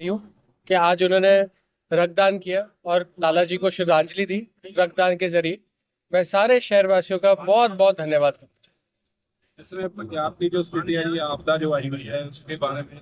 यूँ कि आज उन्होंने रक्तदान किया और लाला जी को श्रद्धांजलि दी रक्तदान के ज़रिए। मैं सारे शहरवासियों का बहुत बहुत धन्यवाद करता हूँ। इसमें पंजाब की जो स्थिति है ये आपदा जो आई हुई है उसके बारे में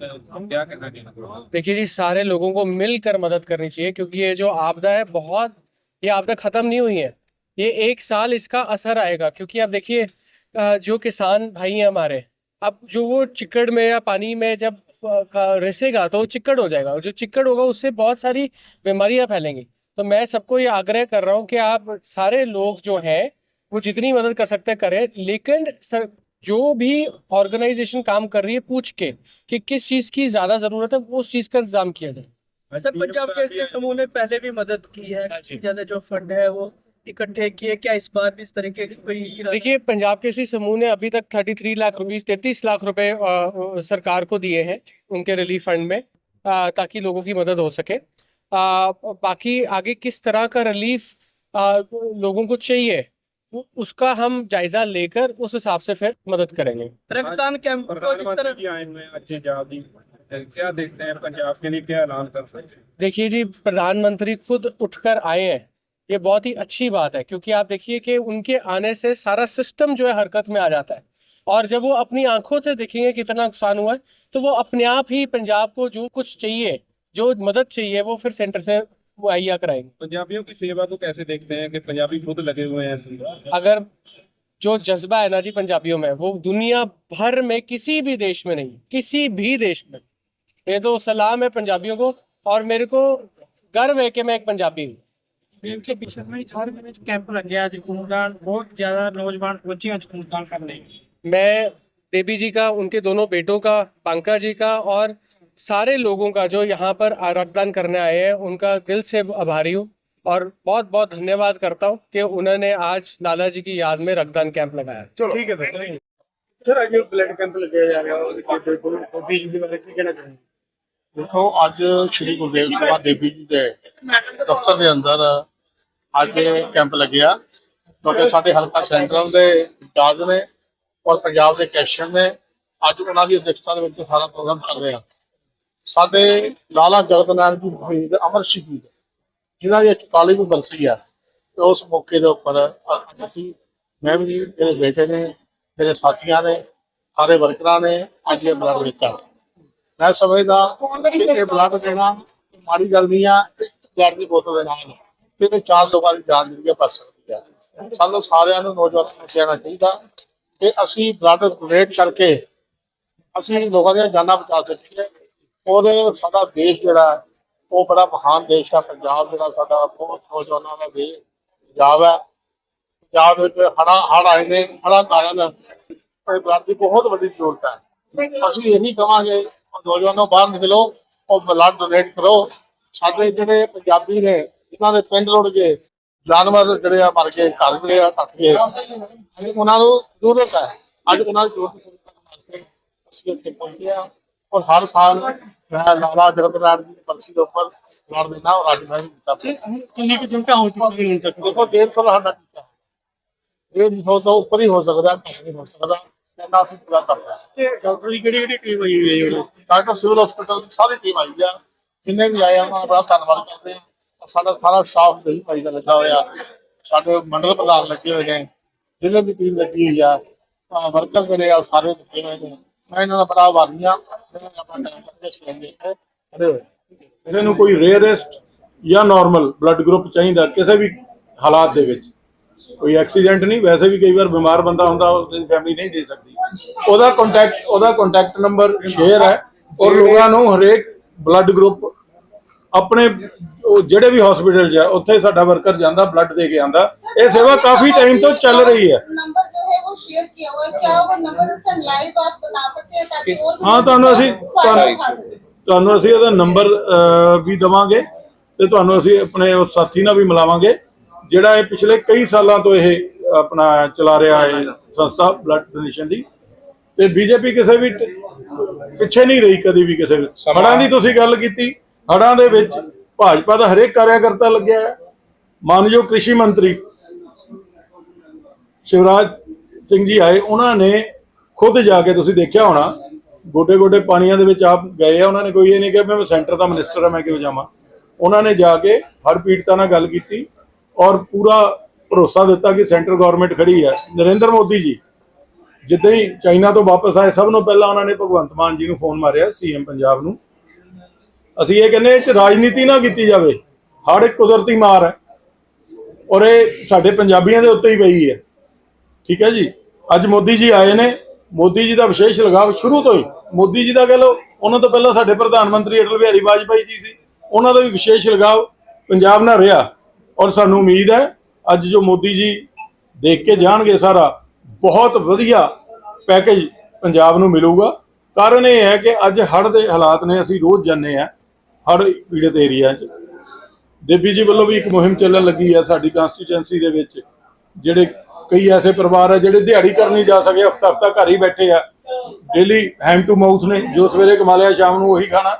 क्या कहना चाहेंगे? देखिए जी सारे लोगों को मिलकर मदद करनी चाहिए क्योंकि ये जो आपदा है बहुत ये आपदा खत्म नहीं हुई है। ये एक साल इसका असर आएगा क्योंकि आप देखिए जो किसान भाई हैं हमारे अब जो वो चिक्कड़ में या पानी में जब का- रिसेगा तो वो चिक्कड़ हो जाएगा। और जो चिक्कड़ होगा उससे बहुत सारी बीमारियाँ फैलेंगी। तो मैं सबको ये आग्रह कर रहा हूँ कि आप सारे लोग जो हैं वो जितनी मदद कर सकते हैं करें। लेकिन सर जो भी ऑर्गेनाइजेशन काम कर रही है पूछ के कि किस चीज़ की ज़्यादा ज़रूरत है वो उस चीज़ का इंतज़ाम किया जाए। सर पंजाब केसरी समूह ने पहले भी मदद की है हाँ ज़्यादा जो फंड है वो इकट्ठे किए क्या इस बार भी इस तरीके की कोई देखिए पंजाब केसरी समूह ने अभी तक 33 लाख रुपीस 33 लाख रुपए सरकार को दिए हैं उनके रिलीफ फंड में अ, ताकि लोगों की मदद हो सके। अ, बाकी आगे किस तरह का रिलीफ अ, लोगों को चाहिए उसका हम जायजा लेकर उस हिसाब से फिर मदद करेंगे। रक्तदान कैंप क्या देखते हैं पंजाब के लिए क्या ऐलान कर सकते हैं? देखिए जी प्रधानमंत्री खुद उठकर आए हैं। ये बहुत ही अच्छी बात है क्योंकि आप देखिए कि उनके आने से सारा सिस्टम जो है हरकत में आ जाता है। और जब वो अपनी आँखों से देखेंगे कितना नुकसान हुआ है तो वो अपने आप ही पंजाब को जो कुछ चाहिए जो मदद चाहिए वो फिर सेंटर से मुहैया कराएँगे। पंजाबियों की सेवा को कैसे देखते हैं कि पंजाबी खुद लगे हुए हैं अगर जो जज्बा है ना जी पंजाबियों में वो दुनिया भर में किसी भी देश में नहीं किसी भी देश में। ये तो सलाम है पंजाबियों को और मेरे को गर्व है कि मैं एक पंजाबी हूँ। ਬੇਨਤੀ ਪਿਛਲੇ ਮਹੀਨੇ ਸਾਰੇ ਦਿਨ ਵਿੱਚ ਕੈਂਪ ਲੱਗਿਆ ਅੱਜ ਖੂਨਦਾਨ ਬਹੁਤ ਜ਼ਿਆਦਾ ਨੌਜਵਾਨ ਪਹੁੰਚੇ ਅੱਜ ਖੂਨਦਾਨ ਕਰਨ ਲਈ मैं देवी जी का उनके दोनों बेटों का पंका जी का और सारे लोगों का जो यहाँ पर आ- रक्तदान करने आए हैं उनका दिल से आभारी हूँ और बहुत बहुत धन्यवाद करता हूँ कि उन्होंने आज लाला जी की याद में रक्तदान कैंप लगाया ਠੀਕ ਹੈ ਸਰ ਸਰ ਅੱਜ ਬਲੱਡ ਕੈਂਪ ਲੱਗਿਆ ਜਾ ਰਿਹਾ ਉਹਦੇ ਕਿ ਬੋਡੀ ਜੀ ਦੇ ਬਾਰੇ ਕੀ ਕਹਿਣਾ ਚਾਹੁੰਦੇ ਦੇਖੋ ਅੱਜ ਸ਼੍ਰੀ ਗੁਰਦੇਵ ਸਭਾ ਦੇਵੀ ਜੀ ਦੇ ਦਫ਼ਤਰ ਦੇ ਅੰਦਰ ਅੱਜ ਕੈਂਪ ਲੱਗਿਆ ਕਿਉਂਕਿ ਸਾਡੇ ਹਲਕਾ ਸੈਂਟਰਲ ਦੇ ਇੰਚਾਰਜ ਨੇ ਔਰ ਪੰਜਾਬ ਦੇ ਕੈਸ਼ਨ ਨੇ। ਅੱਜ ਉਹਨਾਂ ਦੀ ਅਧਿਕਸ਼ਤਾ ਦੇ ਵਿੱਚ ਸਾਰਾ ਪ੍ਰੋਗਰਾਮ ਚੱਲ ਰਿਹਾ। ਸਾਡੇ ਲਾਲਾ ਜਗਤ ਨਾਰਾਇਣ ਜੀ ਸ਼ਹੀਦ ਅਮਰ ਸ਼ਹੀਦ, ਜਿਨ੍ਹਾਂ ਦੀ 41ਵੀਂ ਬਰਸੀ ਆ, ਤੇ ਉਸ ਮੌਕੇ ਦੇ ਉੱਪਰ ਅੱਜ ਅਸੀਂ, ਮੈਂ ਵੀ ਮੇਰੇ ਬੇਟੇ ਨੇ, ਮੇਰੇ ਸਾਥੀਆਂ ਨੇ, ਸਾਰੇ ਵਰਕਰਾਂ ਨੇ ਅੱਜ ਇਹ ਬਲੱਡ ਦਿੱਤਾ। ਮੈਂ ਸਮਝਦਾ ਕਿ ਇਹ ਬਲੱਡ ਦੇਣਾ ਮਾੜੀ ਗੱਲ ਨਹੀਂ ਆ ਬਲੱਡ ਦੀ ਬੋਤਲ ਦੇ ਨਾਲ। ਤੇ ਚਾਰ ਲੋਕਾਂ ਦੀ ਜਾਨ ਜਿਹੜੀ ਆ ਬਚ ਸਕਦੀ ਆ। ਸਾਨੂੰ ਸਾਰਿਆਂ ਨੂੰ ਨੌਜਵਾਨਾਂ ਨੂੰ ਕਹਿਣਾ ਚਾਹੀਦਾ ਕਿ ਅਸੀਂ ਬਲੱਡ ਡੋਨੇਟ ਕਰਕੇ ਅਸੀਂ ਲੋਕਾਂ ਦੀਆਂ ਜਾਨਾਂ ਬਚਾ ਸਕੀਏ ਔਰ ਸਾਡਾ ਦੇਸ਼ ਜਿਹੜਾ ਉਹ ਬੜਾ ਮਹਾਨ ਦੇਸ਼ ਆ। ਪੰਜਾਬ ਜਿਹੜਾ ਸਾਡਾ ਬਹੁਤ ਨੌਜਵਾਨਾਂ ਦਾ ਦੇਸ਼, ਪੰਜਾਬ ਹੈ। ਪੰਜਾਬ ਵਿੱਚ ਹੜਾ ਹੜ ਆਏ ਨੇ ਹੜਾ ਕਾਰਨ ਇਹ ਬਲੱਡ ਦੀ ਬਹੁਤ ਵੱਡੀ ਜ਼ਰੂਰਤ ਹੈ। ਅਸੀਂ ਇਹੀ ਕਹਾਂਗੇ ਨੌਜਵਾਨੋ ਬਾਹਰ ਨਿਕਲੋ ਔਰ ਬਲੱਡ ਡੋਨੇਟ ਕਰੋ। ਸਾਡੇ ਜਿਹੜੇ ਪੰਜਾਬੀ ਨੇ ਜਿਨ੍ਹਾਂ ਦੇ ਪਿੰਡ ਰੁੜ ਗਏ। ਜਾਨਵਰ ਜਿਹੜੇ ਆ ਮਰ ਗਏ ਘਰ ਜਿਹੜੇ ਆ ਟੱਟ ਗਏ। ਅੱਜ ਉਹਨਾਂ ਨੂੰ ਜ਼ਰੂਰਤ ਹੈ। ਅੱਜ ਉਹਨਾਂ ਦੀ ਜ਼ਰੂਰਤ ਵਾਸਤੇ ਅਸੀਂ ਇੱਥੇ ਪਹੁੰਚੇ ਹਾਂ। ਔਰ ਹਰ ਸਾਲ ਮੈਂ ਲਾਲਾ ਜਗਤਰਾਜ ਦੀ ਬਰਸੀ ਦੇ ਉੱਪਰ ਲੜ ਦੇਣਾ ਔਰ ਅੱਜ ਮੈਂ ਕੀਤਾ। ਕਿੰਨੀ ਕਿ ਜੁਨਟਾ ਹੋ ਚੁੱਕੀ ਹੁਣ ਤੱਕ? ਦੇਖੋ ਡੇਢ ਸੌ ਸਾਡਾ ਕੀਤਾ। ਇਹ ਨਹੀਂ ਹੋ ਤਾਂ ਉੱਪਰ ਹੀ ਹੋ ਸਕਦਾ ਨਹੀਂ ਹੋ ਸਕਦਾ। ਇੰਨਾ ਅਸੀਂ ਪੂਰਾ ਕਰਦਾ ਤੇ ਡਾਕਟਰ ਦੀ ਕਿਹੜੀ ਕਿਹੜੀ ਟੀਮ ਆਈ ਹੋਈ ਹੈ ਡਾਕਟਰ ਸਿਵਲ ਹਸਪੀਟਲ ਦੀ ਸਾਰੀ ਟੀਮ ਆਈ ਆ। ਜਿੰਨੇ ਵੀ ਆਏ ਆ ਉਹਨਾਂ ਦਾ ਬੜਾ ਧੰਨਵਾਦ ਕਰਦੇ ਆ ਸਾਡਾ ਸਾਰਾ ਸਟਾਫ ਦੇ ਭਾਈ ਦਾ ਲੱਗਾ ਹੋਇਆ। ਸਾਡੇ ਮੰਡਲ ਪ੍ਰਧਾਨ ਲੱਗੇ ਹੋਏ ਨੇ। ਜ਼ਿਲ੍ਹੇ ਦੀ ਟੀਮ ਲੱਗੀ ਹੋਈ ਆ। ਵਰਕਰ ਜਿਹੜੇ ਆ ਸਾਰੇ ਲੱਗੇ ਹੋਏ ਨੇ। ਮੈਂ ਇਹਨਾਂ ਦਾ ਬੜਾ ਆਭਾਰੀ ਆ ਆਪਣਾ ਟਾਈਮ ਕੱਢ ਕੇ ਇੱਥੇ ਖੜੇ ਹੋਏ। ਕਿਸੇ ਨੂੰ ਕੋਈ ਰੇਅਰੈਸਟ ਜਾਂ ਨਾਰਮਲ ਬਲੱਡ ਗਰੁੱਪ ਚਾਹੀਦਾ ਕਿਸੇ ਵੀ ਹਾਲਾਤ ਦੇ ਵਿੱਚ। ਕੋਈ ਐਕਸੀਡੈਂਟ ਨਹੀਂ ਵੈਸੇ ਵੀ ਕਈ ਵਾਰ ਬਿਮਾਰ ਬੰਦਾ ਹੁੰਦਾ ਉਹਦੀ ਫੈਮਿਲੀ ਨਹੀਂ ਦੇ ਸਕਦੀ। ਉਹਦਾ ਕੰਟੈਕਟ ਉਹਦਾ ਕੰਟੈਕਟ ਨੰਬਰ ਸ਼ੇਅਰ ਹੈ। ਔਰ ਲੋਕਾਂ ਨੂੰ ਹਰੇਕ ਬਲੱਡ ਗਰੁੱਪ ਆਪਣੇ ਉਹ ਜਿਹੜੇ ਵੀ ਹਸਪੀਟਲ 'ਚ ਆ ਉੱਥੇ ਸਾਡਾ ਵਰਕਰ ਜਾਂਦਾ ਬਲੱਡ ਦੇ ਕੇ ਆਂਦਾ ਇਹ ਸੇਵਾ ਕਾਫੀ ਟਾਈਮ ਤੋਂ ਚੱਲ ਰਹੀ ਹੈ नंबर जो है वो शेयर किया हुआ है क्या वो नंबर इस टाइम लाइव आप बता सकते हैं ताकि और भी हाँ, लोग ਤੁਹਾਨੂੰ ਅਸੀਂ इसका फायदा उठा सकें ਤੁਹਾਨੂੰ ਅਸੀਂ ਉਹਦਾ ਨੰਬਰ ਵੀ ਦਵਾਂਗੇ ਤੇ ਤੁਹਾਨੂੰ ਅਸੀਂ ਆਪਣੇ ਉਸ ਸਾਥੀ ਨਾਲ ਵੀ ਮਿਲਾਵਾਂਗੇ ਜਿਹੜਾ ਇਹ ਪਿਛਲੇ ਕਈ ਸਾਲਾਂ ਤੋਂ ਇਹ ਆਪਣਾ ਚਲਾ ਰਿਹਾ ਹੈ ਸੰਸਥਾ ਬਲੱਡ ਡੋਨੇਸ਼ਨ ਦੀ ਤੇ ਬੀਜੇਪੀ ਕਿਸੇ ਵੀ ਟ- ਪਿੱਛੇ ਨਹੀਂ ਰਹੀ ਕਦੀ ਵੀ ਕਿਸੇ ਵਿੱਚ ਹੜਾਂ ਦੀ ਤੁਸੀਂ ਗੱਲ ਕੀਤੀ ਹੜਾਂ ਦੇ ਵਿੱਚ ਭਾਜਪਾ ਦਾ ਹਰੇਕ ਕਾਰਿਆਕਰਤਾ ਲੱਗਿਆ ਹੈ। ਮਾਨਯੋਗ ਕ੍ਰਿਸ਼ੀ ਮੰਤਰੀ ਸ਼ਿਵਰਾਜ ਸਿੰਘ ਜੀ ਆਏ, ਉਹਨਾਂ ਨੇ ਖੁਦ ਜਾ ਕੇ ਤੁਸੀਂ ਦੇਖਿਆ ਹੋਣਾ ਗੋਡੇ ਗੋਡੇ ਪਾਣੀਆਂ ਦੇ ਵਿੱਚ ਆਪ ਗਏ ਆ, ਉਹਨਾਂ ਨੇ ਕੋਈ ਇਹ ਨਹੀਂ ਕਿਹਾ ਵੀ ਮੈਂ ਸੈਂਟਰ ਦਾ ਮਿਨਿਸਟਰ ਆ, ਮੈਂ ਕਿਉਂ ਜਾਵਾਂ। ਉਹਨਾਂ ਨੇ ਜਾ ਕੇ ਹਰ ਪੀੜਤਾਂ ਨਾਲ ਗੱਲ ਕੀਤੀ ਔਰ ਪੂਰਾ ਭਰੋਸਾ ਦਿੱਤਾ ਕਿ ਸੈਂਟਰ ਗਵਰਨਮੈਂਟ ਖੜੀ ਹੈ। ਨਰਿੰਦਰ ਮੋਦੀ ਜੀ, ਜਿੱਦਾਂ ਹੀ ਚਾਈਨਾ ਤੋਂ ਵਾਪਸ ਆਏ, ਸਭ ਨੂੰ ਪਹਿਲਾਂ ਉਹਨਾਂ ਨੇ ਭਗਵੰਤ ਮਾਨ ਜੀ ਨੂੰ ਫੋਨ ਮਾਰਿਆ ਸੀਐਮ ਪੰਜਾਬ ਨੂੰ। ਅਸੀਂ ਇਹ ਕਹਿੰਦੇ ਇਹ 'ਚ ਰਾਜਨੀਤੀ ਨਾ ਕੀਤੀ ਜਾਵੇ। ਹੜ ਇੱਕ ਕੁਦਰਤੀ ਮਾਰ ਹੈ। ਔਰ ਇਹ ਸਾਡੇ ਪੰਜਾਬੀਆਂ ਦੇ ਉੱਤੇ ਹੀ ਪਈ ਹੈ। ਠੀਕ ਹੈ ਜੀ? ਅੱਜ ਮੋਦੀ ਜੀ ਆਏ ਨੇ। ਮੋਦੀ ਜੀ ਦਾ ਵਿਸ਼ੇਸ਼ ਲਗਾਵ ਸ਼ੁਰੂ ਤੋਂ ਹੀ। ਮੋਦੀ ਜੀ ਦਾ ਕਹ ਲਓ, ਉਹਨਾਂ ਤੋਂ ਪਹਿਲਾਂ ਸਾਡੇ ਪ੍ਰਧਾਨ ਮੰਤਰੀ ਅਟਲ ਬਿਹਾਰੀ ਵਾਜਪਾਈ ਜੀ ਸੀ। ਉਹਨਾਂ ਦਾ ਵੀ ਵਿਸ਼ੇਸ਼ ਲਗਾਵ ਪੰਜਾਬ ਨਾਲ ਰਿਹਾ। ਔਰ ਸਾਨੂੰ ਉਮੀਦ ਹੈ, ਅੱਜ ਜੋ ਮੋਦੀ ਜੀ ਦੇਖ ਕੇ ਜਾਣਗੇ ਸਾਰਾ, ਬਹੁਤ ਵਧੀਆ ਪੈਕੇਜ ਪੰਜਾਬ ਨੂੰ ਮਿਲੂਗਾ। ਕਾਰਨ ਇਹ ਹੈ ਕਿ ਅੱਜ ਹੜ੍ਹ ਦੇ ਹਾਲਾਤ ਨੇ, ਅਸੀਂ ਰੋਜ਼ ਜਾਂਦੇ ਆ ਹੜ੍ਹ ਪੀੜਤ ਏਰੀਆ 'ਚ। ਦੇਬੀ ਜੀ ਵੱਲੋਂ ਵੀ ਇੱਕ ਮੁਹਿੰਮ ਚੱਲਣ ਲੱਗੀ ਆ ਸਾਡੀ ਕੰਸਟੀਚੁਐਂਸੀ ਦੇ ਵਿੱਚ, ਜਿਹੜੇ ਕਈ ਐਸੇ ਪਰਿਵਾਰ ਆ ਜਿਹੜੇ ਦਿਹਾੜੀ ਕਰਨੀ ਜਾ ਸਕੇ, ਹਫਤਾ ਹਫਤਾ ਘਰ ਹੀ ਬੈਠੇ ਆ। ਡੇਲੀ ਹੈਂਡ ਟੂ ਮਾਊਥ ਨੇ, ਜੋ ਸਵੇਰੇ ਕਮਾ ਲਿਆ, ਸ਼ਾਮ ਨੂੰ ਉਹੀ ਖਾਣਾ।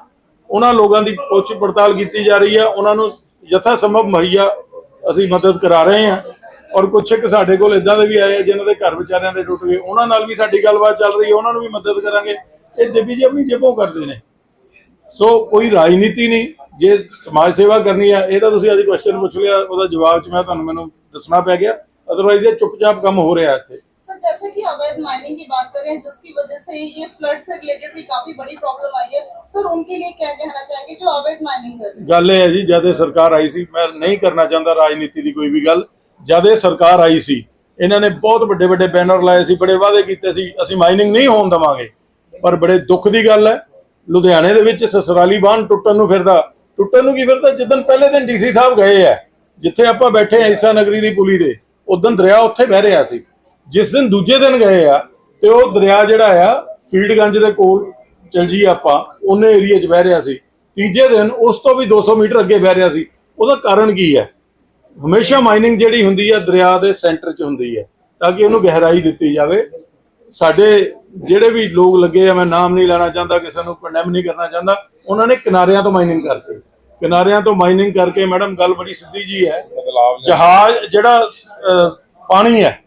ਉਹਨਾਂ ਲੋਕਾਂ ਦੀ ਪੁੱਛ ਪੜਤਾਲ ਕੀਤੀ ਜਾ ਰਹੀ ਹੈ ਉਹਨਾਂ ਨੂੰ ਯਥਾ ਸੰਭਵ ਮੁਹੱਈਆ ਅਸੀਂ ਮਦਦ ਕਰਾ ਰਹੇ ਹਾਂ ਔਰ ਕੁਛ ਇੱਕ ਸਾਡੇ ਕੋਲ ਇਦਾਂ ਦੇ ਵੀ ਆਏ ਆ, ਜਿਨ੍ਹਾਂ ਦੇ ਘਰ ਵਿਚਾਰਿਆਂ ਦੇ ਟੁੱਟ ਗਏ। ਉਹਨਾਂ ਨਾਲ ਵੀ ਸਾਡੀ ਗੱਲਬਾਤ ਚੱਲ ਰਹੀ ਹੈ ਉਹਨਾਂ ਨੂੰ ਵੀ ਮਦਦ ਕਰਾਂਗੇ। ਇਹ ਦੇਬੀ ਜੀ ਆਪਣੀ ਜੇਬੋਂ ਕਰਦੇ ਨੇ। ਸੋ ਕੋਈ ਰਾਜਨੀਤੀ ਨਹੀਂ ਜੇ ਸਮਾਜ ਸੇਵਾ ਕਰਨੀ ਹੈ ਇਹ ਤਾਂ ਤੁਸੀਂ ਅੱਜ ਕੁਐਸਚਨ ਪੁੱਛ ਲਿਆ ਉਹਦਾ ਜਵਾਬ ਚ ਮੈਂ ਤੁਹਾਨੂੰ ਮੈਨੂੰ ਦੱਸਣਾ ਪੈ ਗਿਆ ਅਦਰਵਾਈਜ਼ ਇਹ ਚੁੱਪਚਾਪ ਕੰਮ ਹੋ ਰਿਹਾ ਇੱਥੇ सर जैसे कि अवैध माइनिंग की बात करें जिसकी वजह से ये फ्लड से रिलेटेड भी काफी बड़ी प्रॉब्लम आई है सर उनके लिए क्या कहना चाहेंगे जो अवैध माइनिंग कर रहे हैं ਗੱਲ ਇਹ ਹੈ ਜੀ ਜਦ ਇਹ ਸਰਕਾਰ ਆਈ ਸੀ ਮੈਂ ਨਹੀਂ ਕਰਨਾ ਚਾਹੁੰਦਾ ਰਾਜਨੀਤੀ ਦੀ ਕੋਈ ਵੀ ਗੱਲ ਜਦ ਇਹ ਸਰਕਾਰ ਆਈ ਸੀ ਇਹਨਾਂ ਨੇ ਬਹੁਤ ਵੱਡੇ ਵੱਡੇ ਬੈਨਰ ਲਾਏ ਸੀ ਬੜੇ ਵਾਅਦੇ ਕੀਤੇ ਸੀ ਅਸੀਂ ਮਾਈਨਿੰਗ ਨਹੀਂ ਹੋਣ ਦਵਾਂਗੇ ਪਰ ਬੜੇ ਦੁੱਖ ਦੀ ਗੱਲ ਹੈ ਲੁਧਿਆਣੇ ਦੇ ਵਿੱਚ ਸਸਰਾਲੀ ਬਾਂਧ ਟੁੱਟਣ ਨੂੰ ਫਿਰਦਾ। ਟੁੱਟਣ ਨੂੰ ਕੀ ਫਿਰਦਾ? ਜਿੱਦਣ ਪਹਿਲੇ ਦਿਨ ਡੀਸੀ ਸਾਹਿਬ ਗਏ ਆ, ਜਿੱਥੇ ਆਪਾਂ ਬੈਠੇ ਆ ਈਸਾ ਨਗਰੀ ਦੀ ਪੁਲੀ ਦੇ ਉਦੋਂ ਦਰਿਆ ਉੱਥੇ ਵਹਿ ਰਿਹਾ ਸੀ। ਜਿਸ ਦਿਨ ਦੂਜੇ ਦਿਨ ਗਏ ਆ, ਤੇ ਉਹ ਦਰਿਆ ਜਿਹੜਾ ਆ, ਫੀਡਗੰਜ ਦੇ ਕੋਲ ਚਲ ਜੀ ਆਪਾਂ, ਉਹਨੇ ਏਰੀਆ 'ਚ ਵਹਿ ਰਿਹਾ ਸੀ। ਤੀਜੇ ਦਿਨ ਉਸ ਤੋਂ ਵੀ 200 ਮੀਟਰ ਅੱਗੇ ਵਹਿ ਰਿਹਾ ਸੀ। ਉਹਦਾ ਕਾਰਨ ਕੀ ਹੈ ਹਮੇਸ਼ਾ ਮਾਈਨਿੰਗ ਜਿਹੜੀ ਹੁੰਦੀ ਹੈ ਦਰਿਆ ਦੇ ਸੈਂਟਰ 'ਚ ਹੁੰਦੀ ਹੈ ਤਾਂ ਕਿ ਉਹਨੂੰ ਗਹਿਰਾਈ ਦਿੱਤੀ ਜਾਵੇ। ਸਾਡੇ ਜਿਹੜੇ ਵੀ ਲੋਕ ਲੱਗੇ ਆ ਮੈਂ ਨਾਮ ਨਹੀਂ ਲੈਣਾ ਚਾਹੁੰਦਾ ਕਿਸੇ ਨੂੰ ਕੰਡੈਮ ਨਹੀਂ ਕਰਨਾ ਚਾਹੁੰਦਾ ਉਹਨਾਂ ਨੇ ਕਿਨਾਰਿਆਂ ਤੋਂ ਮਾਈਨਿੰਗ ਕਰਤੀ। ਕਿਨਾਰਿਆਂ ਤੋਂ ਮਾਈਨਿੰਗ ਕਰਕੇ ਮੈਡਮ ਗੱਲ ਬੜੀ ਸਿੱਧੀ ਜੀ ਹੈ। ਜਹਾਜ਼ ਜਿਹੜਾ ਪਾਣੀ ਹੈ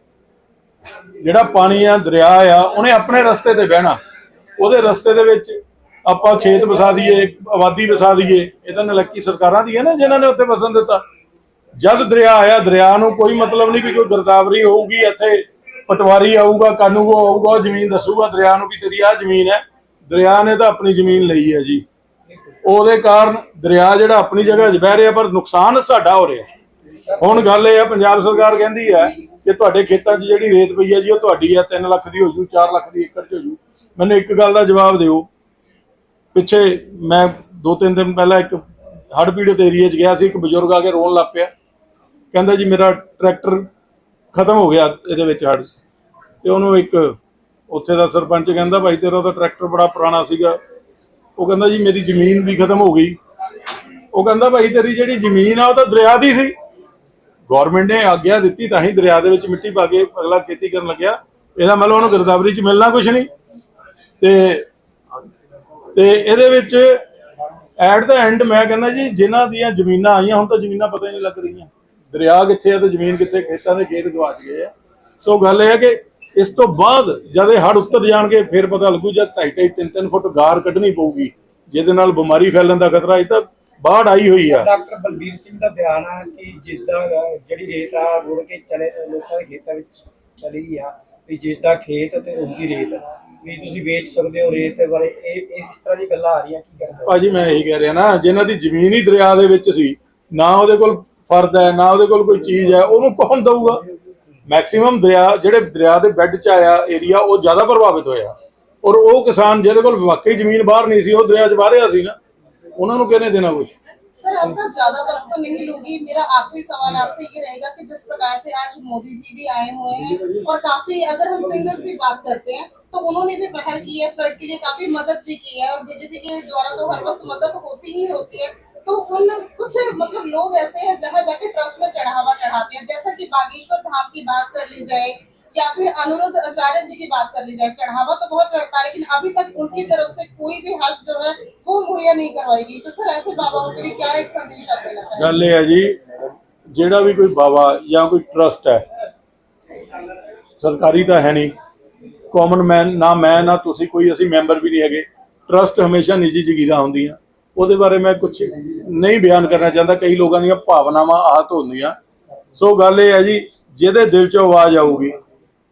ਜਿਹੜਾ ਪਾਣੀ ਆ ਦਰਿਆ ਆ ਉਹਨੇ ਆਪਣੇ ਰਸਤੇ ਤੇ ਬਹਿਣਾ। ਉਹਦੇ ਰਸਤੇ ਦੇ ਵਿੱਚ ਆਪਾਂ ਖੇਤ ਵਸਾ ਦਈਏ ਆਬਾਦੀ ਵਸਾ ਦਈਏ। ਇਹ ਤਾਂ ਨਲੱਕੀ ਸਰਕਾਰਾਂ ਦੀ ਹੈ ਨਾ ਜਿਨ੍ਹਾਂ ਨੇ ਉੱਥੇ ਵਸਣ ਦਿੱਤਾ। ਜਦ ਦਰਿਆ ਆਇਆ ਦਰਿਆ ਨੂੰ ਕੋਈ ਮਤਲਬ ਨਹੀਂ ਵੀ ਕੋਈ ਗਰਦਾਵਰੀ ਹੋਊਗੀ ਇੱਥੇ। ਪਟਵਾਰੀ ਆਊਗਾ, ਕਾਨੂੰਗੋ ਆਊਗਾ, ਉਹ ਜ਼ਮੀਨ ਦੱਸੂਗਾ ਦਰਿਆ ਨੂੰ ਵੀ ਤੇਰੀ ਆ ਜ਼ਮੀਨ ਹੈ। ਦਰਿਆ ਨੇ ਤਾਂ ਆਪਣੀ ਜ਼ਮੀਨ ਲਈ ਹੈ ਜੀ। ਉਹਦੇ ਕਾਰਨ ਦਰਿਆ ਜਿਹੜਾ ਆਪਣੀ ਜਗ੍ਹਾ 'ਚ ਬਹਿ ਰਿਹਾ, ਪਰ ਨੁਕਸਾਨ ਸਾਡਾ ਹੋ ਰਿਹਾ। ਹੁਣ ਗੱਲ ਇਹ ਹੈ, ਪੰਜਾਬ ਸਰਕਾਰ ਕਹਿੰਦੀ ਹੈ ਕਿ ਤੁਹਾਡੇ ਖੇਤਾਂ 'ਚ ਜਿਹੜੀ ਰੇਤ ਪਈ ਹੈ ਜੀ, ਉਹ ਤੁਹਾਡੀ ਹੈ 3 ਲੱਖ ਦੀ ਹੋ ਜੂ 4 ਲੱਖ ਦੀ ਏਕੜ 'ਚ ਹੋ ਜੂ। ਮੈਨੂੰ ਇੱਕ ਗੱਲ ਦਾ ਜਵਾਬ ਦਿਓ। ਪਿੱਛੇ ਮੈਂ ਦੋ ਤਿੰਨ ਦਿਨ ਪਹਿਲਾਂ ਇੱਕ ਹੜ੍ਹ ਪੀੜਤ ਏਰੀਆ 'ਚ ਗਿਆ ਸੀ, ਇੱਕ ਬਜ਼ੁਰਗ ਆ ਕੇ ਰੋਣ ਲੱਗ ਪਿਆ। ਕਹਿੰਦਾ ਜੀ, ਮੇਰਾ ਟਰੈਕਟਰ ਖਤਮ ਹੋ ਗਿਆ ਇਹਦੇ ਵਿੱਚ ਹੜ੍ਹ ਤੇ ਉਹਨੂੰ ਇੱਕ ਉੱਥੇ ਦਾ ਸਰਪੰਚ ਕਹਿੰਦਾ, ਭਾਈ ਤੇਰਾ ਤਾਂ ਟਰੈਕਟਰ ਬੜਾ ਪੁਰਾਣਾ ਸੀਗਾ। ਉਹ ਕਹਿੰਦਾ, ਜੀ, ਮੇਰੀ ਜ਼ਮੀਨ ਵੀ ਖਤਮ ਹੋ ਗਈ। ਉਹ ਕਹਿੰਦਾ, ਭਾਈ ਤੇਰੀ ਜਿਹੜੀ ਜ਼ਮੀਨ ਆ, ਉਹ ਤਾਂ ਦਰਿਆ ਦੀ ਸੀ। ਗਵਰਨਮੈਂਟ ਨੇ ਆਗਿਆ ਦਿੱਤੀ, ਤਾਂ ਹੀ ਦਰਿਆ ਦੇ ਵਿੱਚ ਮਿੱਟੀ ਪਾ ਕੇ ਅਗਲਾ ਖੇਤੀ ਕਰਨ ਲੱਗਿਆ। ਇਹਦਾ ਮਤਲਬ ਉਹਨੂੰ ਗਿਰਦਾਵਰੀ ਚ ਮਿਲਣਾ ਕੁਝ ਨਹੀਂ। ਤੇ ਤੇ ਇਹਦੇ ਵਿੱਚ ਐਟ ਦਾ ਐਂਡ ਮੈਂ ਕਹਿੰਦਾ ਜੀ, ਜਿਨ੍ਹਾਂ ਦੀਆਂ ਜ਼ਮੀਨਾਂ ਆਈਆਂ, ਹੁਣ ਤਾਂ ਜ਼ਮੀਨਾਂ ਪਤਾ ਹੀ ਨਹੀਂ ਲੱਗ ਰਹੀਆਂ। ਦਰਿਆ ਕਿੱਥੇ ਆ ਤੇ ਜ਼ਮੀਨ ਕਿੱਥੇ ਖੇਤਾਂ ਦੇ ਖੇਤ ਗਵਾਚ ਗਏ ਆ। ਸੋ ਗੱਲ ਇਹ ਹੈ ਕਿ ਇਸ ਤੋਂ ਬਾਅਦ ਜਦ ਇਹ ਹੜ ਉੱਤਰ ਜਾਣਗੇ ਫਿਰ ਪਤਾ ਲੱਗੂ ਜਦ ਢਾਈ ਢਾਈ ਤਿੰਨ ਤਿੰਨ ਫੁੱਟ ਗਾਰ ਕੱਢਣੀ ਪਊਗੀ ਜਿਹਦੇ ਨਾਲ ਬਿਮਾਰੀ ਫੈਲਣ ਦਾ ਖਤਰਾ ਇਹ ਤਾਂ ਬਾੜ ਆਈ ਹੋਈ ਆ। ਡਾਕਟਰ ਬਲਬੀਰ ਸਿੰਘ ਦਾ ਬਿਆਨ ਆ ਕਿ ਜਿਸ ਦਾ ਜਿਹੜੀ ਰੇਤ ਆ ਰੁੜ ਕੇ ਚਲੇ ਲੋਕਾਂ ਦੇ ਖੇਤਾਂ ਵਿੱਚ ਚਲੀ ਆ ਵੀ ਜਿਸ ਦਾ ਖੇਤ ਤੇ ਉਸ ਦੀ ਰੇਤ ਵੀ ਤੁਸੀਂ ਵੇਚ ਸਕਦੇ ਹੋ ਰੇਤ ਬਾਰੇ ਇਹ ਇਹ ਇਸ ਤਰ੍ਹਾਂ ਦੀ ਗੱਲਾਂ ਆ ਰਹੀਆਂ ਕੀ ਕਰਦੇ ਭਾਜੀ ਮੈਂ ਇਹੀ ਕਹਿ ਰਿਹਾ ਨਾ ਜਿਨ੍ਹਾਂ ਦੀ ਜ਼ਮੀਨ ਹੀ ਦਰਿਆ ਦੇ ਵਿੱਚ ਸੀ ਨਾ ਉਹਦੇ ਕੋਲ ਫਰਦ ਹੈ ਨਾ ਉਹਦੇ ਕੋਲ ਕੋਈ ਚੀਜ਼ ਹੈ ਉਹਨੂੰ ਕੌਣ ਦਊਗਾ ਮੈਕਸਿਮਮ ਦਰਿਆ ਜਿਹੜੇ ਦਰਿਆ ਦੇ ਬੈੱਡ 'ਚ ਆਇਆ ਏਰੀਆ ਉਹ ਜ਼ਿਆਦਾ ਪ੍ਰਭਾਵਿਤ ਹੋਇਆ ਔਰ ਉਹ ਕਿਸਾਨ ਜਿਹਦੇ ਕੋਲ ਵਾਕਈ ਜ਼ਮੀਨ ਬਾਹਰ ਨਹੀਂ ਸੀ ਉਹ ਦਰਿਆ 'ਚ ਬਾਹਰਿਆ ਸੀ ਨਾ ਉਹਨਾਂ ਨੂੰ ਕਿਹਨੇ ਦੇਣਾ ਕੁਝ सर आपका ज्यादा वक्त तो नहीं लूंगी मेरा आखिरी सवाल आपसे ये रहेगा कि जिस प्रकार से आज मोदी जी भी आए हुए हैं और काफी अगर हम सिंगर से बात करते हैं तो उन्होंने भी पहल की है फ्लड के लिए काफी मदद भी की है और बीजेपी के द्वारा तो हर वक्त मदद होती ही होती है तो उन कुछ मतलब लोग ऐसे हैं जहां जाके ट्रस्ट में चढ़ावा चढ़ाते हैं जैसा कि बागेश्वर धाम की बात कर ली जाए या फिर अनुरुद्ध आचार्य जी की बात कर ली जाए चढ़ावा तो बहुत चढ़ता है लेकिन अभी तक उनकी तरफ से कोई भी हेल्प जो है वो मुहैया नहीं करवाई गई तो सर ऐसे बाबाओं के लिए क्या एक संदेश आप देना चाहेंगे ਗੱਲ ਇਹ ਹੈ ਜੀ ਜਿਹੜਾ ਵੀ ਕੋਈ ਬਾਬਾ ਜਾਂ ਕੋਈ ਟਰਸਟ ਹੈ ਸਰਕਾਰੀ ਤਾਂ ਹੈ ਨਹੀਂ ਕਾਮਨ ਮੈਨ ਨਾ ਮੈਂ ਨਾ ਤੁਸੀਂ ਕੋਈ ਅਸੀਂ ਮੈਂਬਰ ਵੀ ਨਹੀਂ ਹੈਗੇ ਟਰਸਟ ਹਮੇਸ਼ਾ ਨਿੱਜੀ ਜਗੀਰਾਂ ਹੁੰਦੀਆਂ ਉਹਦੇ ਬਾਰੇ ਮੈਂ ਕੁਝ ਨਹੀਂ ਬਿਆਨ ਕਰਨਾ ਚਾਹੁੰਦਾ। ਕਈ ਲੋਕਾਂ ਦੀਆਂ ਭਾਵਨਾਵਾਂ ਆਹਤ ਹੁੰਦੀਆਂ। ਸੋ ਗੱਲ ਇਹ ਹੈ ਜੀ ਜਿਹਦੇ ਦਿਲ 'ਚੋਂ ਆਵਾਜ਼ ਆਊਗੀ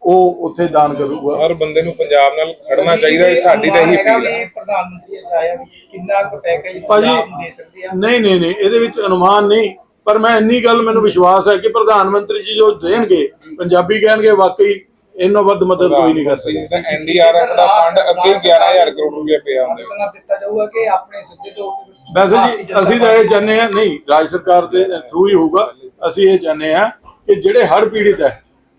ਉਹ ਉੱਥੇ ਦਾਨ ਕਰੂਗਾ। ਹਰ ਬੰਦੇ ਨੂੰ ਪੰਜਾਬ ਨਾਲ ਖੜਨਾ ਚਾਹੀਦਾ ਇਹ ਸਾਡੀ ਤਾਂ ਇਹੀ ਅਪੀਲ ਹੈ। ਪ੍ਰਧਾਨ ਮੰਤਰੀ ਆਇਆ ਕਿੰਨਾ ਕੁ ਪੈਕੇਜ ਪੰਜਾਬ ਦੇ ਸਕਦੇ ਆ ਨਹੀਂ ਨਹੀਂ ਨਹੀਂ ਇਹਦੇ ਵਿੱਚ ਅਨੁਮਾਨ ਨਹੀਂ। ਪਰ ਮੈਂ ਇੰਨੀ ਗੱਲ ਮੈਨੂੰ ਵਿਸ਼ਵਾਸ ਹੈ ਕਿ ਪ੍ਰਧਾਨ ਮੰਤਰੀ ਜੀ ਜੋ ਦੇਣਗੇ ਪੰਜਾਬੀ ਕਹਿਣਗੇ ਵਾਕਈ ਇਹਨਾਂ ਵੱਧ ਮਦਦ ਕੋਈ ਨਹੀਂ ਕਰ ਸਕਦਾ। ਐਨਡੀਆਰਐਫ ਦਾ ਫੰਡ ਅੱਗੇ 11000 ਕਰੋੜ ਰੁਪਏ ਪਿਆ ਹੁੰਦਾ। ਹੈ ਦਿੱਤਾ ਜਾਊਗਾ ਕਿ ਆਪਣੇ ਸਿੱਧੇ ਤੌਰ ਤੇ ਜੀ ਅਸੀਂ ਤਾਂ ਇਹ ਚਾਹੁੰਦੇ ਆ ਨਹੀਂ ਰਾਜ ਸਰਕਾਰ ਦੇ ਥਰੂ ਹੀ ਹੋਊਗਾ। ਅਸੀਂ ਇਹ ਚਾਹੁੰਦੇ ਆ ਕਿ ਜਿਹੜੇ ਹੜ ਪੀੜਿਤ ਹੈ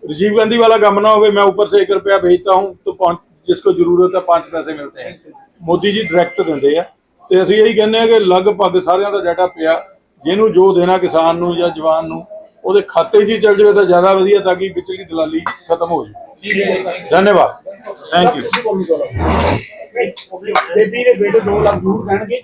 ਰਾਜੀਵ ਗਾਂਧੀ ਵਾਲਾ ਕੰਮ ਨਾ ਹੋਵੇ ਮੈਂ ਉੱਪਰ ਸੇ 1 ਰੁਪਿਆ ਭੇਜਤਾ ਹੂੰ ਤਾਂ ਜਿਸਕੋ ਜ਼ਰੂਰਤ ਹੈ 5 ਪੈਸੇ ਮਿਲਤੇ ਹੈ। ਮੋਦੀ ਜੀ ਡਾਇਰੈਕਟ ਦਿੰਦੇ ਆ। ਤੇ ਅਸੀਂ ਇਹੀ ਕਹਿੰਦੇ ਆ ਕਿ ਲਗਭਗ ਸਾਰਿਆਂ ਦਾ ਡਾਟਾ ਪਿਆ। ਜਿਹਨੂੰ ਜੋ ਦੇਣਾ ਕਿਸਾਨ ਨੂੰ ਜਾਂ ਜਵਾਨ ਨੂੰ ਉਹਦੇ ਖਾਤੇ 'ਚ ਹੀ ਚੱਲ ਜਾਵੇ ਤਾਂ ਜ਼ਿਆਦਾ ਵਧੀਆ ਤਾਂ ਕਿ ਵਿਚਲੀ ਦਲਾਲੀ ਖਤਮ ਹੋ ਜਾਵੇ। ਧੰਨਵਾਦ। ਥੈਂਕ ਯੂ ਬੇਟੀ ਦੇ ਬੇਟੇ 2 ਲੱਖ ਜ਼ਰੂਰ ਦੇਣਗੇ